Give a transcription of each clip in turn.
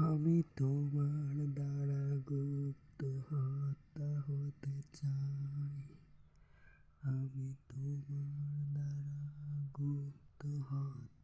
আমি তোমার দ্বারা গুপ্ত হত্যা হতে চাই। আমি তোমার দ্বারা গুপ্ত হত্যা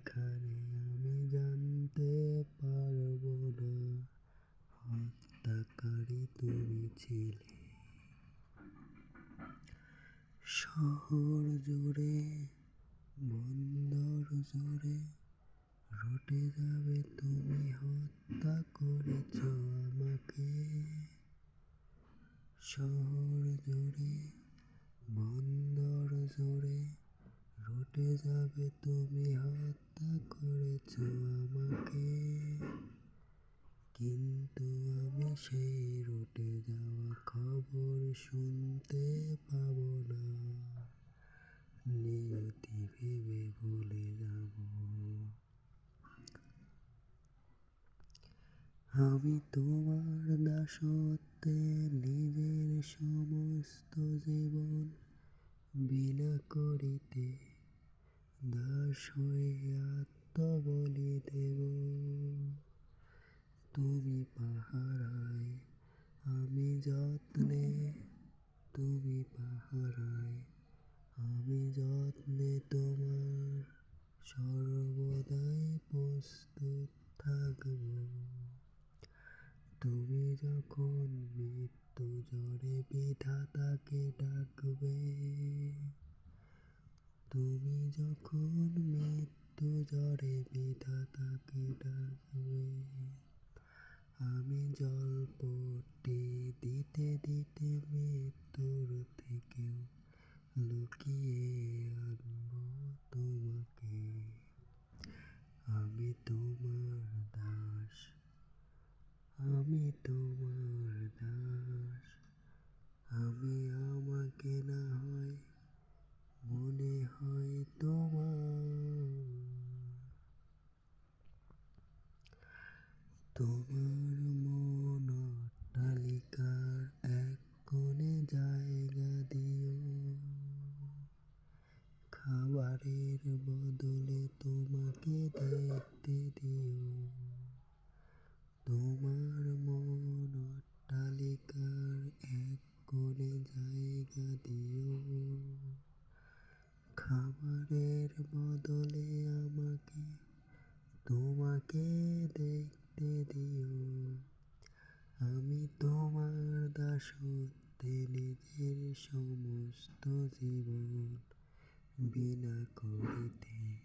যেখানে আমি জানতে পারব না, হত্যাকারী তুমি ছিলে। শহর জুড়ে, বন্দর জুড়ে রটে যাবে তুমি হত্যা করেছ আমাকে। শহর জুড়ে বন্দর জুড়ে রটে যাবে, তুমি হত্যা করেছ আমাকে। কিন্তু আমি সেই রটে যাওয়া খবর শুনতে পাবো না। নিয়তি ভেবে ভুলে যাব। আমি তোমার দাসত্বে নিজের সমস্ত জীবন বিনা করিতে দাস হয়ে আত্মবলি দেব তুমি পাহারায়, আমি যত্নে। তুমি পাহারায়, আমি যত্নে তোমার সর্বদাই প্রস্তুত থাকব। তুমি যখন মৃত্যু জ্বরে বিধাতাকে ডাকবে তুমি যখন মৃত্যু জ্বরে বিধাতাকে ডাকবে, আমি জলপট্টি দিতে দিতে মৃত্যুর থেকেও লুকিয়ে আনব তোমাকে। আমি তোমার দাস, আমি তোমার দাস, আমি আমাকে না হয় মনে হয় তোমার তোমার তোমাকে দেখতে দিও। আমি তোমার দাসত্বে নিজের সমস্ত জীবন বিনা করিতে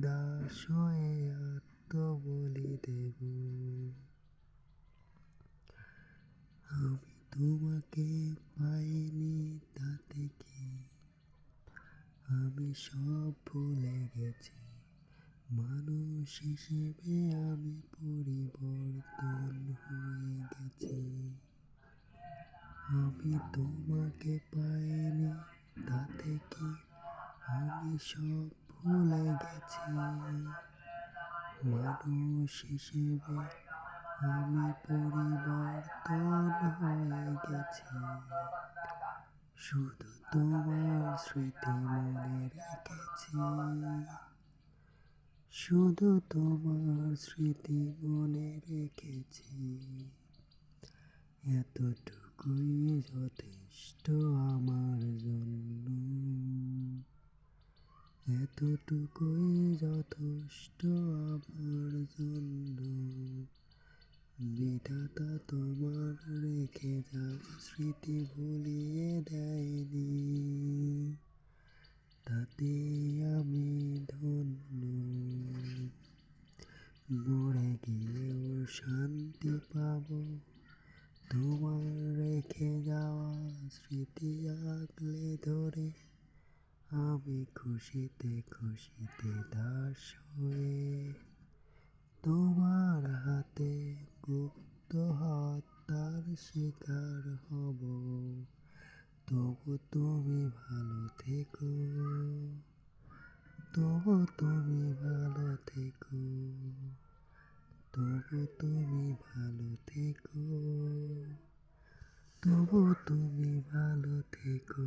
দাস হয়ে আত্মবলি দেব। আমি তোমাকে পাইনি তাতে কি? আমি সব ভুলে গেছি। মানুষ হিসেবে আমি পরিবর্তন হয়ে গেছি। আমি তোমাকে পাইনি, তাতে কি আমি সব ভুলে গেছি? মানুষ হিসেবে আমি পরিবর্তন হয়ে গেছি। শুধু তোমার স্মৃতি মনে রেখেছি। শুধু তোমার স্মৃতি মনে রেখেছি। এতটুকুই যথেষ্ট আমার জন্য। এতটুকুই যথেষ্ট আমার জন্য। বিধাতা তোমার রেখে যাওয়া স্মৃতি ভুলিয়ে দেয়নি। তাতে আমি ধন্য। মরে গিয়েও শান্তি পাব। তোমার রেখে যাওয়া স্মৃতি আগলে ধরে আমি খুশিতে খুশিতে দাস হয়ে তোমার হাতে গুপ্ত হত্যার শিকার হব। তুমি ভালো থেকো। তবু তুমি ভালো থেকো। তবু তুমি ভালো থেকো। তবু তুমি ভালো থেকো।